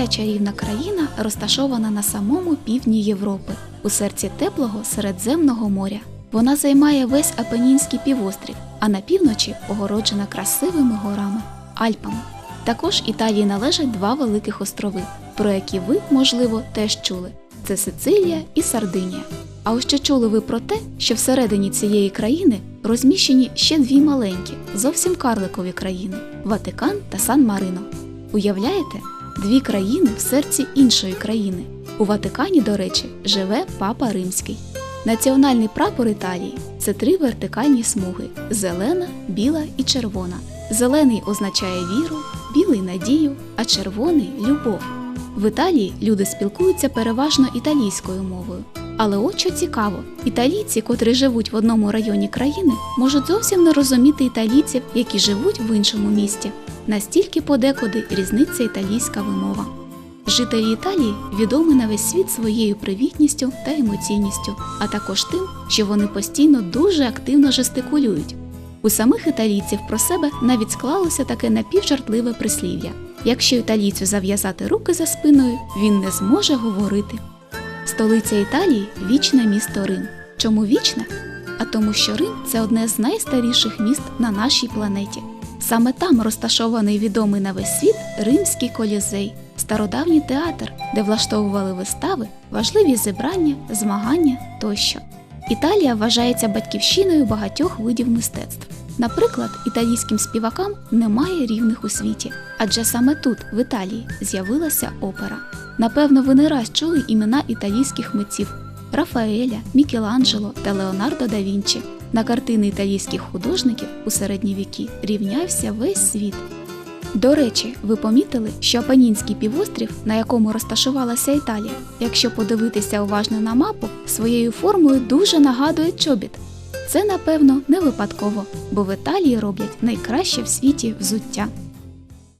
ця чарівна країна розташована на самому півдні Європи, у серці теплого Середземного моря. Вона займає весь Апенінський півострів, а на півночі огороджена красивими горами Альпами. Також Італії належать два великих острови, про які ви, можливо, теж чули: це Сицилія і Сардинія. А ось чи чули ви про те, що всередині цієї країни розміщені ще дві маленькі, зовсім карликові країни Ватикан та Сан-Марино. Уявляєте, дві країни в серці іншої країни. У Ватикані, до речі, живе Папа Римський. Національний прапор Італії це три вертикальні смуги: зелена, біла і червона. Зелений означає віру, білий надію, а червоний любов. В Італії люди спілкуються переважно італійською мовою. Але от що цікаво, італійці, котрі живуть в одному районі країни, можуть зовсім не розуміти італійців, які живуть в іншому місті. Настільки подекуди різниця італійська вимова. Жителі Італії відомі на весь світ своєю привітністю та емоційністю, а також тим, що вони постійно дуже активно жестикулюють. У самих італійців про себе навіть склалося таке напівжартливе прислів'я: якщо італійцю зав'язати руки за спиною, він не зможе говорити. Столиця Італії вічне місто Рим. Чому вічне? А тому, що Рим це одне з найстаріших міст на нашій планеті. Саме там розташований відомий на весь світ Римський колізей, стародавній театр, де влаштовували вистави, важливі зібрання, змагання тощо. Італія вважається батьківщиною багатьох видів мистецтв. Наприклад, італійським співакам немає рівних у світі, адже саме тут, в Італії, з'явилася опера. Напевно, ви не раз чули імена італійських митців Рафаеля, Мікеланджело та Леонардо да Вінчі. На картини італійських художників у середні віки рівнявся весь світ. До речі, ви помітили, що Апенінський півострів, на якому розташувалася Італія, якщо подивитися уважно на мапу, своєю формою дуже нагадує чобіт. Це, напевно, не випадково, бо в Італії роблять найкраще в світі взуття.